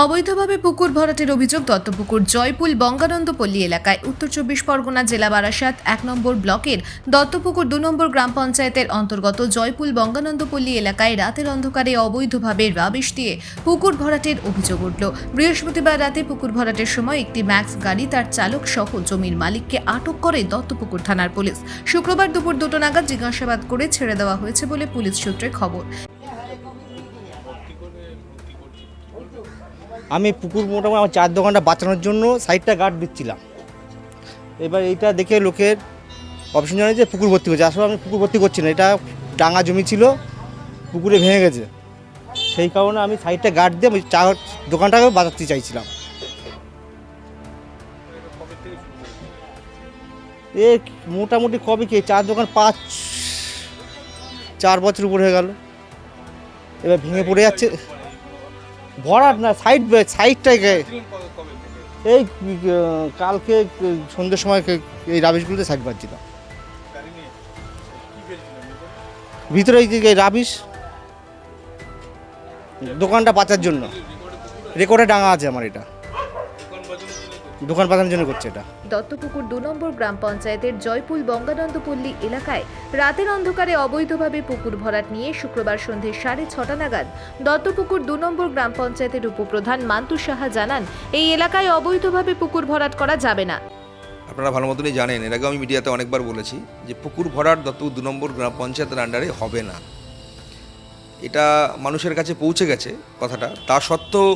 অবৈধভাবে পুকুর ভরাটের অভিযোগ দত্তপুকুর জয়পুল বঙ্গানন্দপল্লী এলাকায়। উত্তর চব্বিশ পরগনা জেলা বারাসাত এক নম্বর ব্লকের দত্তপুকুর দু নম্বর গ্রাম পঞ্চায়েতের অন্তর্গত জয়পুল বঙ্গানন্দপল্লী এলাকায় রাতের অন্ধকারে অবৈধভাবে রাবিশ দিয়ে পুকুর ভরাটের অভিযোগ উঠল। বৃহস্পতিবার রাতে পুকুর ভরাটের সময় একটি ম্যাক্স গাড়ি তার চালক সহ জমির মালিককে আটক করে দত্তপুকুর থানার পুলিশ। শুক্রবার দুপুর দুটো নাগাদ জিজ্ঞাসাবাদ করে ছেড়ে দেওয়া হয়েছে বলে পুলিশ সূত্রে খবর। আমি পুকুর মোটামুটি আমার চার দোকানটা বাঁচানোর জন্য সাইডটা গার্ড দিচ্ছিলাম। এবার এইটা দেখে লোকের অপশন জানে যে পুকুর ভর্তি করছে। আসলে আমি পুকুর ভর্তি করছি না, এটা ডাঙা জমি ছিল, পুকুরে ভেঙে গেছে। সেই কারণে আমি সাইডটা গার্ড দিয়ে আমি চা দোকানটাকে বাঁচাতে চাইছিলাম। এ মোটামুটি কবে কি, চার দোকান পাঁচ, চার বছর উপর হয়ে গেল। এবার ভেঙে পড়ে যাচ্ছে। ভরাট না সাইড সাইডটাই এই কালকে, সন্ধ্যের সময় এই রাবিশগুলোতে সাইড বাজছিল। ভিতরে এই রাবিশ, দোকানটা বাঁচার জন্য। রেকর্ডে ডাঙা আছে আমার এটা। দোকান বাঁচানোর জন্য করছে এটা। দত্তপুকুর দু নম্বর গ্রাম পঞ্চায়েতের জয়পুল বঙ্গানন্দপল্লী এলাকায় রাতের অন্ধকারে অবৈধভাবে পুকুর ভরাট নিয়ে শুক্রবার সন্ধে সাড়ে ছটা নাগাদ দত্তপুকুর দু নম্বর গ্রাম পঞ্চায়েতের উপপ্রধান মান্তু সাহা জানান এই এলাকায় অবৈধভাবে পুকুর ভরাট করা যাবে না। আপনারা ভালো মতনই জানেন এর আগেও আমি মিডিয়াতে অনেকবার বলেছি যে পুকুর ভরাট দত্ত দু নম্বর গ্রাম পঞ্চায়েতের আন্ডারে হবে না। এটা মানুষের কাছে পৌঁছে গেছে কথাটা। তা সত্ত্বেও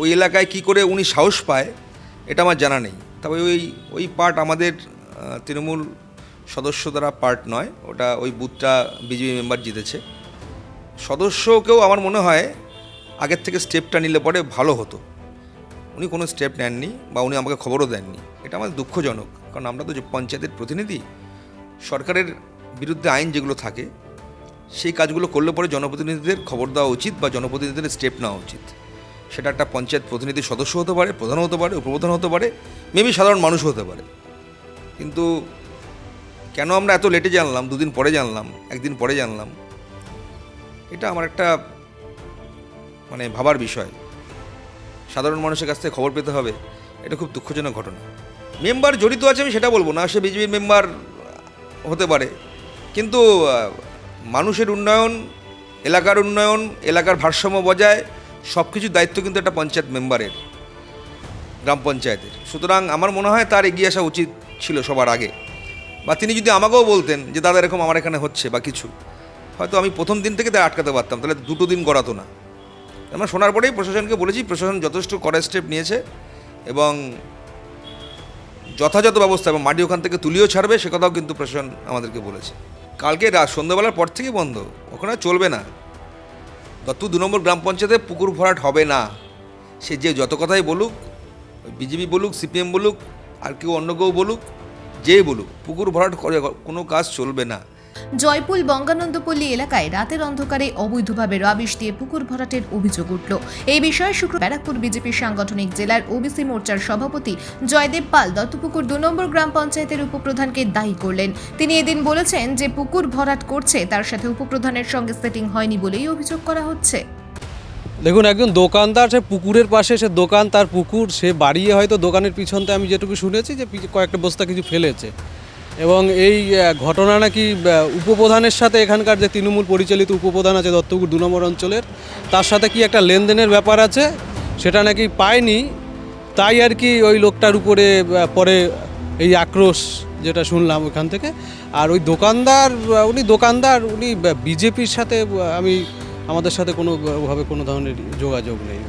ওই এলাকায় কি করে উনি সাহস পায়, এটা আমার জানা নেই। তবে ওই ওই পার্ট আমাদের তৃণমূল সদস্য দ্বারা পার্ট নয়, ওটা ওই বুথটা বিজেপি মেম্বার জিতেছে। সদস্যকেও আমার মনে হয় আগের থেকে স্টেপটা নিলে পরে ভালো হতো। উনি কোনো স্টেপ নেননি বা উনি আমাকে খবরও দেননি। এটা আমাদের দুঃখজনক, কারণ আমরা তো যে পঞ্চায়েতের প্রতিনিধি, সরকারের বিরুদ্ধে আইন যেগুলো থাকে, সেই কাজগুলো করলে পরে জনপ্রতিনিধিদের খবর দেওয়া উচিত বা জনপ্রতিনিধিদের স্টেপ নেওয়া উচিত। সেটা একটা পঞ্চায়েত প্রতিনিধির সদস্য হতে পারে প্রধান হতে পারে উপপ্রধান হতে পারে, মেবি সাধারণ মানুষ হতে পারে। কিন্তু কেন আমরা এত লেটে জানলাম, দুদিন পরে জানলাম, একদিন পরে জানলাম? এটা আমার একটা মানে ভাবার বিষয়। সাধারণ মানুষের কাছ থেকে খবর পেতে হবে, এটা খুব দুঃখজনক ঘটনা। মেম্বার জড়িত আছে আমি সেটা বলব না, সে বিজেপির মেম্বার হতে পারে। কিন্তু মানুষের উন্নয়ন, এলাকার উন্নয়ন, এলাকার ভারসাম্য বজায় সব কিছুর দায়িত্ব কিন্তু একটা পঞ্চায়েত মেম্বারের, গ্রাম পঞ্চায়েতের। সুতরাং আমার মনে হয় তার এগিয়ে আসা উচিত ছিল সবার আগে। বা তিনি যদি আমাকেও বলতেন যে, দাদা, এরকম আমার এখানে হচ্ছে বা কিছু। হয়তো আমি প্রথম দিন থেকে তাই আটকাতে পারতাম, তাহলে দুটো দিন গড়াতো না। আমরা শোনার পরেই প্রশাসনকে বলেছি, প্রশাসন যথেষ্ট কড়া স্টেপ নিয়েছে এবং যথাযথ ব্যবস্থা এবং মাটি ওখান থেকে তুলিও ছাড়বে, সে কথাও কিন্তু প্রশাসন আমাদেরকে বলেছে। কালকে রাত সন্ধ্যাবেলার পর থেকেই বন্ধ, ওখানে চলবে না। দত্ত দু নম্বর গ্রাম পঞ্চায়েতে পুকুর ভরাট হবে না। সে যে যত কথাই বলুক, বিজেপি বলুক, সিপিএম বলুক, আর কেউ অন্য কেউ বলুক যেই বলুক, পুকুর ভরাট করে কোনো কাজ চলবে না। জয়পুল বঙ্গানন্দপল্লী এলাকায় রাতের অন্ধকারে অবৈধভাবে রাবিশ দিয়ে পুকুর ভরাটের অভিযোগ উঠল। এই বিষয়ে শুক্র ব্যারাকপুর বিজেপির সাংগঠনিক জেলার ওবিসি মোর্চার সভাপতি জয়দেব পাল দত্তপুকুর দু নম্বর গ্রাম পঞ্চায়েতের উপপ্রধানকে দায়ী করলেন। তিনি এদিন বলেছেন যে পুকুর ভরাট করছে, তার সাথে উপপ্রধানের সঙ্গে সেটিং হয়নি বলেই অভিযোগ করা হচ্ছে। দেখুন, একজন দোকানদার সে পুকুরের পাশে, সে দোকান, তার পুকুর, সে বাড়িয়ে হয়তো দোকানের পিছনতে আমি যেটুকু শুনেছি যে কয়েকটা বস্তা কিছু ফেলেছে। এবং এই ঘটনা নাকি উপপ্রধানের সাথে এখানকার যে তৃণমূল পরিচালিত উপপ্রধান আছে দত্তপুর দু নম্বর অঞ্চলের, তার সাথে কি একটা লেনদেনের ব্যাপার আছে? সেটা নাকি পায়নি। তাই আর কি ওই লোকটার উপরে পরে এই আক্রোশ যেটা শুনলাম ওখান থেকে। আর ওই দোকানদার উনি দোকানদার, উনি বিজেপির সাথে আমি, আমাদের সাথে কোনো ভাবে কোনো ধরনের যোগাযোগ নেই।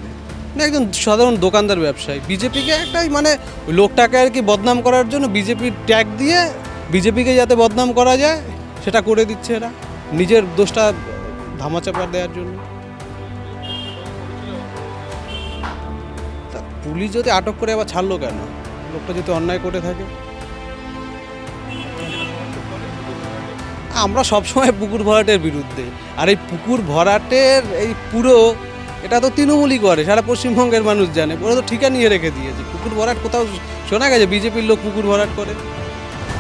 উনি একজন সাধারণ দোকানদার ব্যবসায়ী। বিজেপিকে একটাই মানে লোকটাকে আর কি বদনাম করার জন্য বিজেপির ট্যাগ দিয়ে বিজেপিকে যাতে বদনাম করা যায়, সেটা করে দিচ্ছে এরা। নিজের দোষটা ধামাচাপা দেওয়ার জন্য। পুলিশ যদি আটক করে আবার ছাড়লো কেন? লোকটা যদি অন্যায় করে থাকে। আমরা সবসময় পুকুর ভরাটের বিরুদ্ধে। আর এই পুকুর ভরাটের এই পুরো, এটা তো তৃণমূলই করে, সারা পশ্চিমবঙ্গের মানুষ জানে। ওরা তো ঠিকা নিয়ে রেখে দিয়েছে। পুকুর ভরাট কোথাও শোনা গেছে, বিজেপির লোক পুকুর ভরাট করে।